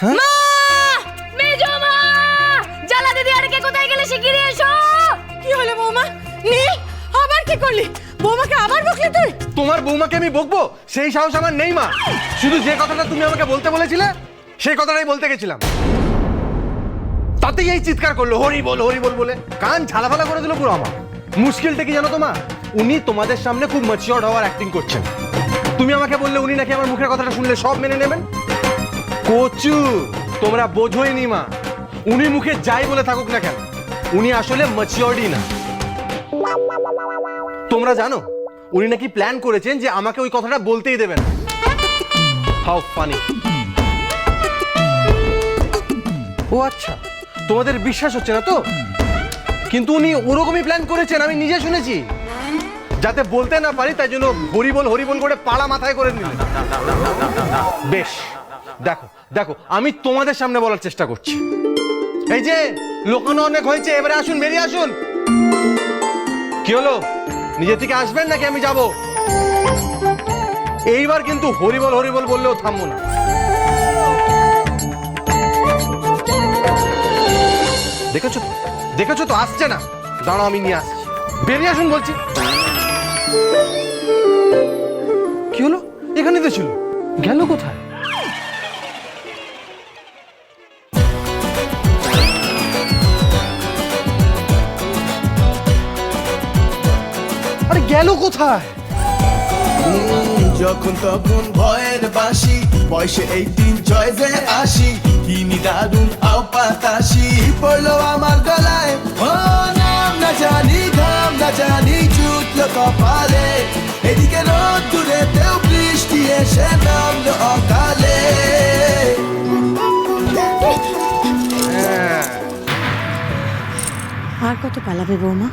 হ্যাঁ? মা! মেজো মা! জ্বালা দিদি আরে কে কোথায় গেলে শিগগিরই এসো? কি হলো বৌমা? নীল আবার কি করলি? বৌমাকে আবার বকলি তুই? তোমার বৌমাকে আমি বকবো? সেই সাহস আমার নেই মা। শুধু যে কথাটা তুমি আমাকে বলতে বলেছিলে সেই কথাটাই বলতে গেছিলাম। তাতেই এই চিৎকার করল হরি বল হরি বল বলে। কান ঝালাফালা করে দিল পুরো আমার মুশকিলটা কি জানো তো মা? উনি তোমাদের সামনে খুব ম্যাচিওর হওয়ার অ্যাক্টিং করছেন। তুমি আমাকে বললে উনি নাকি আমার মুখের কথাটা শুনলে সব মেনে নেবেন? কচু তোমরা বোঝোই নি মা উনি মুখে যাই বলে থাকুক না কেন উনি আসলে ম্যাচিওরডই না তোমরা জানো উনি নাকি প্ল্যান করেছেন যে আমাকে ওই কথাটা বলতেই দেবেন হাউ ফানি ও আচ্ছা তোমাদের বিশ্বাস হচ্ছে না তো কিন্তু উনি ওরকমই প্ল্যান করেছেন আমি নিজে শুনেছি যাতে বলতে না পারি তাই জন্য হরিবল হরিবল করে পাড়া মাথায় করে নিলেন বেশ দেখো দেখো, আমি তোমাদের সামনে বলার চেষ্টা করছি। এই যে, লোকানো অনেক হয়েছে, এবারে আসুন, বেরিয়ে আসুন। কি হলো? নিজে থেকে আসবেন নাকি আমি যাব? এইবার কিন্তু হরিবল হরিবল বললেও থামবো না। দেখেছ তো? দেখেছ তো? আসছে না। দাঁড়াও, আমি নিয়ে আসছি। বেরিয়ে আসুন বলছি। কি হলো? এখানে তো ছিল। গেল কোথায়? গেল কোথায়? যখন তখন ভয়ের বাসি বয়সে এই তিন আসি দারুণ আও পাতাসি পড়ল আমার গলায় ও নাম না জানি ধাম না জানি জুটলো কপালে। এদিকে রোদ দূরে তেও বৃষ্টি এসে নামলো অকালে। আর কত পালাবে বৌমা?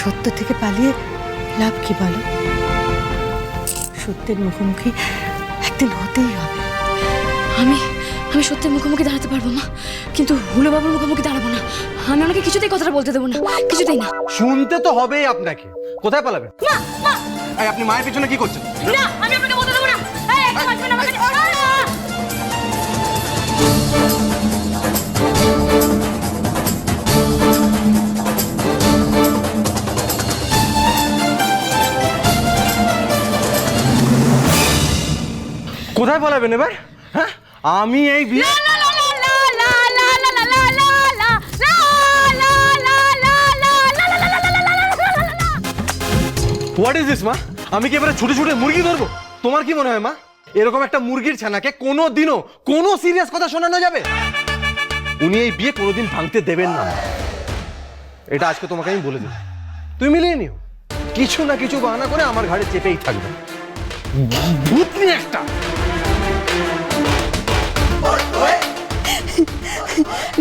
সত্য থেকে পালিয়ে লাভ কি বলো? সত্যের মুখোমুখি একদিন হতেই হবে। আমি আমি সত্যের মুখোমুখি দাঁড়াতে পারব মা কিন্তু হুলো বাবুর মুখোমুখি দাঁড়াবো না। আমি ওনাকে কিছুতেই কথাটা বলতে দেবো না। কিছুতেই না। শুনতে তো হবেই আপনাকে। কোথায় পালাবেন? এই, আপনি মায়ের পিছনে কি করছেন? না আমি আপনাকে বলতে দেবো না। কোথায় পালাবেন এবার হ্যাঁ আমি এই বিয়ে হোয়াট ইজ দিস মা আমি কি এবারে ছুটে ছুটে মুরগি ধরবো তোমার কি মনে হয় মা এরকম একটা মুরগির ছানাকে কোনো দিনও কোনো সিরিয়াস কথা শোনানো যাবে উনি এই বিয়ে কোনোদিন ভাঙতে দেবেন না এটা আজকে তোমাকে আমি বলে দিই তুমি মিলিয়ে নিও কিছু না কিছু বাহানা করে আমার ঘাড়ে চেপেই থাকবে ভূত একটা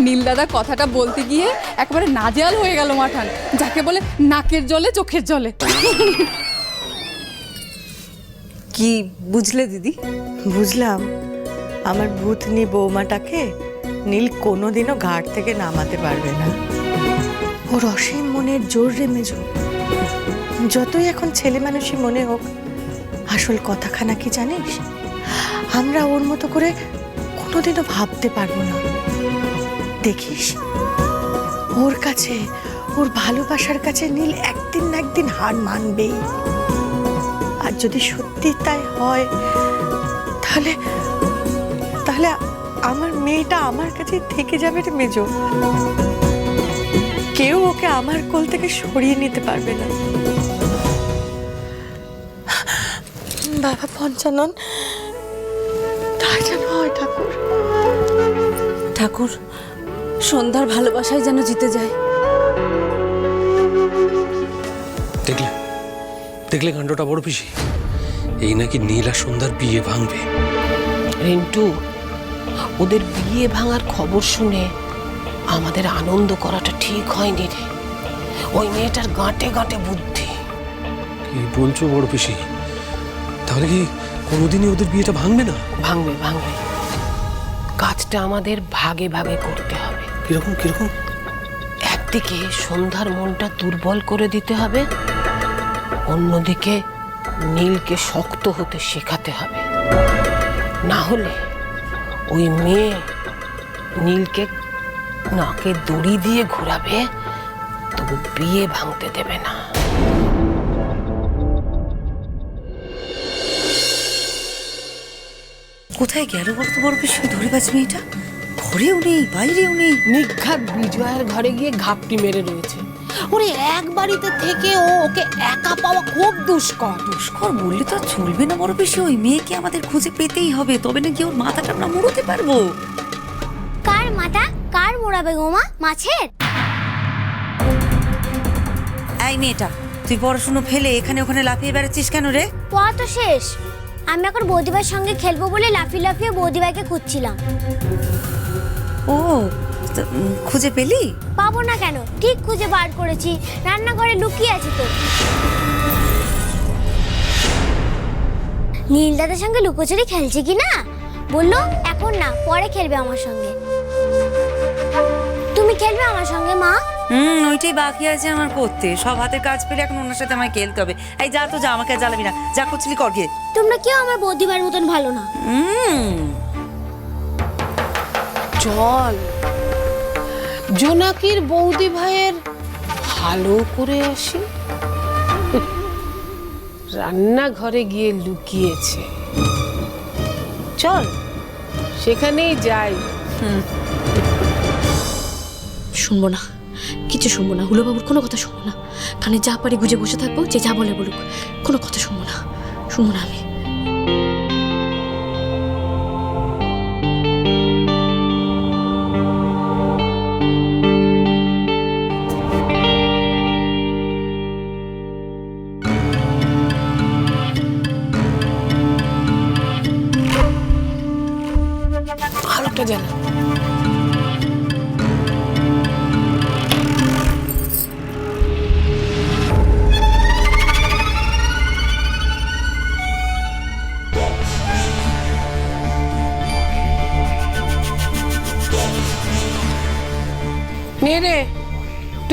নীল দাদা কথাটা বলতে গিয়ে একেবারে নাজেহাল হয়ে গেল মাঠান যাকে বলে নাকের জলে চোখের জলে। কি বুঝলে দিদি? বুঝলাম। আমার ভূতনি বৌমাটাকে নীল কোনোদিনও ঘাট থেকে নামাতে পারবে না। ওর অসীম মনের জোর রে মেজো। যতই এখন ছেলে মানুষই মনে হোক আসল কথাখানা কি জানিস? আমরা ওর মতো করে কোনোদিনও ভাবতে পারব না। দেখিস, ওর কাছে, ওর ভালোবাসার কাছে নীল একদিন না একদিন হার মানবেই। আর যদি সত্যি তাই হয়, তাহলে তাহলে আমার মেয়েটা আমার কাছে থেকে যাবে রে মেজো। কেউ ওকে আমার কোল থেকে সরিয়ে নিতে পারবে না। বাবা, পঞ্চানন ঠাকুর সন্ধ্যার ভালোবাসায় যেন জিতে যায়। দেখলে? দেখলে কাণ্ডটা বড় পিসি? এই নাকি নীল আর সন্ধ্যার বিয়ে ভাঙবে। রিন্টু ওদের বিয়ে ভাঙার খবর শুনে আমাদের আনন্দ করাটা ঠিক হয়নি রে। ওই মেয়েটার গাঁটে গাঁটে বুদ্ধি। কি বলছো বড় পিসি? তাহলে কি কোনোদিনই ওদের বিয়েটা ভাঙবে না? ভাঙবে ভাঙবে। কাজটা আমাদের ভাগে ভাগে করতে হবে। কীরকম কীরকম? একদিকে সন্ধ্যার মনটা দুর্বল করে দিতে হবে অন্যদিকে নীলকে শক্ত হতে শেখাতে হবে। না হলে ওই মেয়ে নীলকে নাকে দড়ি দিয়ে ঘোরাবে তবু বিয়ে ভাঙতে দেবে না। কোথায় গেল বলো তো বড় বেশি ধরিবাজ মেয়েটা ঘরেও নেই বাইরেও নেই। নিঘাত বিজয়ের ঘরে গিয়ে ঘাপটি মেরে রয়েছে। ওরে এক বাড়িতে থেকে ও ওকে একা পাওয়া খুব দুষ্কর। দুষ্কর বললে তো চলবে না বড় বেশি ওই মেয়েকে আমাদের খুঁজে পেতেই হবে তবে নাকি ওর মাথাটা আমরা মুড়োতে পারব? কার মাথা? কার মোড়াবে গোমা মাছের? এই মেয়েটা তুই পড়াশুনো ফেলে এখানে ওখানে লাফিয়ে বেড়াচ্ছিস কেন রে? পড়া তো শেষ। আমি এখন বৌদিভাইয়ের সঙ্গে খেলব বলে লাফিয়ে লাফিয়ে বৌদিভাইকে খুঁজছিলাম। ও তা, উম, খুঁজে পেলি? পাবো না কেন? ঠিক খুঁজে বার করেছি। রান্নাঘরে লুকিয়ে আছে তো। নীল দাদার সঙ্গে লুকোচুরি খেলছে কি না? বলল এখন না পরে খেলবে আমার সঙ্গে। তুমি খেলবে আমার সঙ্গে মা? হুম ওইটাই বাকি আছে আমার করতে। সব হাতের কাজ পেলে এখন ওনার সাথে আমায় খেলতে হবে। এই যা তো যা আমাকে আর জ্বালাবি না। যা করছিলি কর গিয়ে। তোমরা কেউ আমার বৌদিভাইয়ের মতন ভালো না। হুম। চল। জোনাকির বৌদি ভাইয়ের ভালো করে আসি। রান্নাঘরে গিয়ে লুকিয়েছে। চল সেখানেই যাই। শুনব না। কিছু শুনব না, হুলোবাবুর কোনো কথা শুনব না। কানে যা পারি গুজে বসে থাকব, যে যা বলে বলুক, কোনো কথা শুনব না শুনব না আমি।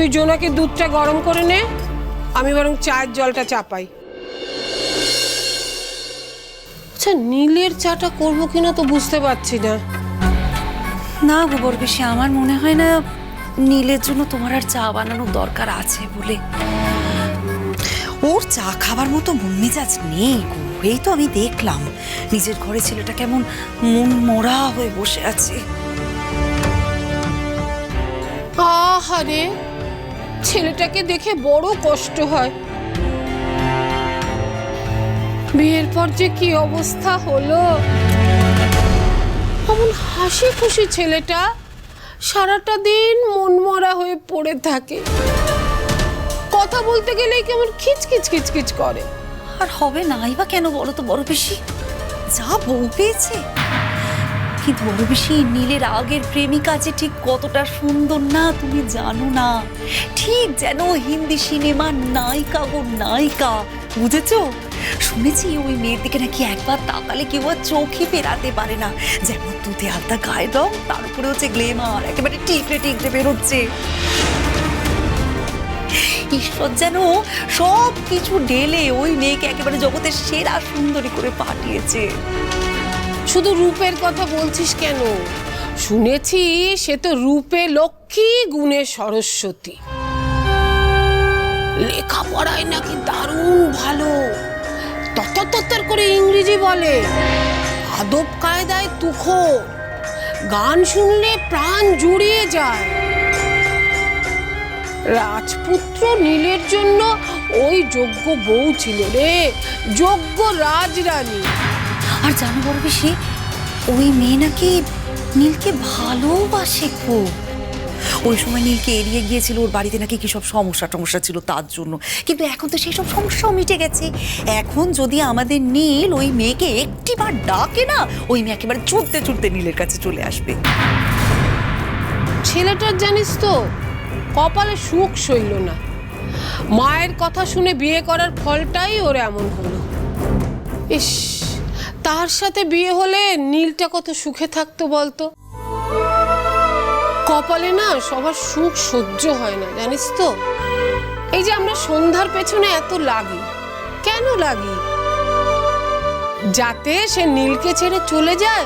তুই জোনাকে দুধটা গরম করে নে। আমি বরং চায়ের জলটা চাপাই আচ্ছা নীলের চাটা করব কিনা তো বুঝতে পারছি না। না গোবর বেশি আমার মনে হয় না নীলের জন্য তোমার আর চা বানানোর দরকার আছে বলে। ওর চা খাবার মতো মন মেজাজ নেই গো এই তো আমি দেখলাম। নিজের ঘরে ছেলেটা কেমন মন মরা হয়ে বসে আছে। আহারে ছেলেটাকে দেখে বড় কষ্ট হয়। বিয়ের পর যে কি অবস্থা হলো? এমন হাসি খুশি ছেলেটা। সারাটা দিন মনমরা হয়ে পড়ে থাকে। কথা বলতে গেলেই কেমন খিচকিচ খিচকিচ করে। আর হবে নাই বা কেন বলো তো বড় বেশি যা বউ পেয়েছে। কিন্তু বড় নীলের আগের প্রেমিকা যে ঠিক কতটা সুন্দর না, তুমি জানো না। ঠিক যেন হিন্দি সিনেমার নায়িকা গো নায়িকা, বুঝেছ? শুনেছি ওই মেয়ের দিকে নাকি একবার তাকালে কেউ আর চোখে পেরাতে পারে না। যেমন দুধে আলতা গায়ে রং, তার উপরে হচ্ছে গ্লেমার, একেবারে টিকরে টিকরে বেরোচ্ছে। ঈশ্বর যেন সব কিছু ঢেলে ওই মেয়েকে একেবারে জগতের সেরা সুন্দরী করে পাঠিয়েছে। শুধু রূপের কথা বলছিস কেন? শুনেছি সে তো রূপে লক্ষ্মী, গুণে সরস্বতী। লেখাপড়ায় নাকি দারুণ ভালো। তত্তর তত্তর করে ইংরেজি বলে। আদব কায়দায় তুখো গান শুনলে প্রাণ জুড়িয়ে যায়। রাজপুত্র নীলের জন্য ওই যোগ্য বউ ছিল রে। যোগ্য রাজরানী। আর জানো বড় বেশি ওই মেয়ে নাকি নীলকে ভালোবাসে খুব। ওই সময় নীলকে এড়িয়ে গিয়েছিল ওর বাড়িতে নাকি কি সব সমস্যা টমস্যা ছিল তার জন্য। কিন্তু এখন তো সেই সব সমস্যাও মিটে গেছে। এখন যদি আমাদের নীল ওই মেয়েকে একটিবার ডাকে না ওই মেয়ে একেবারে ছুটতে ছুটতে নীলের কাছে চলে আসবে। ছেলেটার জানিস তো কপালে সুখ সইল না। মায়ের কথা শুনে বিয়ে করার ফলটাই ওর এমন হলো। ইস। তার সাথে বিয়ে হলে নীলটা কত সুখে থাকতো বলতো? কপালে না সবার সুখ সহ্য হয় না, জানিস তো? এই যে আমরা সন্ধ্যার পেছনে এত লাগি, কেন লাগি? যাতে সে নীলকে ছেড়ে চলে যায়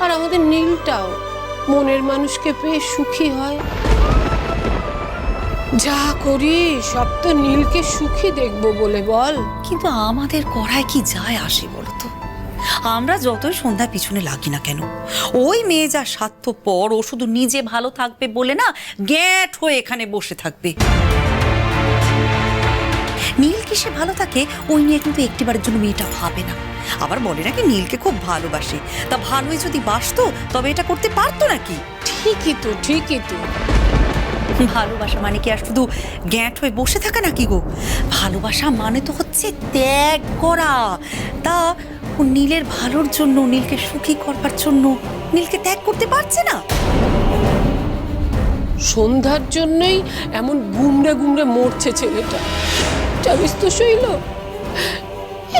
আর আমাদের নীলটাও মনের মানুষকে পেয়ে সুখী হয়। যা করি, সব তো নীলকে সুখী দেখব বলে বল। কিন্তু আমাদের করায় কি যায় আসে বলো তো আমরা যতই সন্ধ্যা পিছনে লাগি না কেন? ওই মেয়ে যা স্বার্থ পর ও শুধু নিজে ভালো থাকবে বলে না গ্যাট হয়ে এখানে বসে থাকবে। নীল কি সে ভালো থাকে? ওই নিয়ে কিন্তু একটিবারের জন্য মেয়েটা ভাবে না। আবার বলে নাকি নীলকে খুব ভালোবাসে। তা ভালোই যদি বাসতো তবে এটা করতে পারতো নাকি? ঠিকই তো ঠিকই তো। ভালোবাসা মানে কি আর শুধু গ্যাঁট হয়ে বসে থাকা নাকি গো? ভালোবাসা মানে তো হচ্ছে ত্যাগ করা। তা ও নীলের ভালোর জন্য, নীলকে সুখী করবার জন্য নীলকে ত্যাগ করতে পারছে না। সন্ধ্যার জন্যই এমন গুমড়ে গুমড়ে মরছে ছেলেটা। জানিস তো শৈল,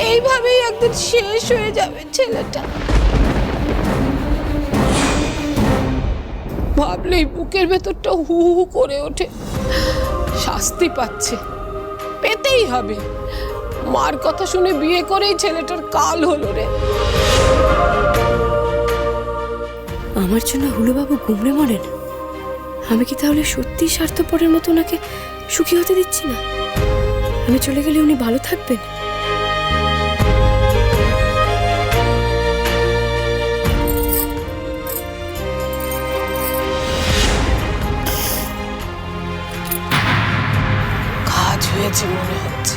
এইভাবেই একদিন শেষ হয়ে যাবে ছেলেটা। ভাবলেই বুকের ভেতরটা হু হু করে ওঠে। শাস্তি পাচ্ছে, পেতেই হবে। মার কথা শুনে বিয়ে করেই ছেলেটার কাল হলো রে। আমার জন্য হুলোবাবু গুমড়ে মরেন। আমি কি তাহলে সত্যি স্বার্থপরের মতো ওনাকে সুখী হতে দিচ্ছি না? আমি চলে গেলে উনি ভালো থাকবেন। কাজ হয়েছে মনে হচ্ছে।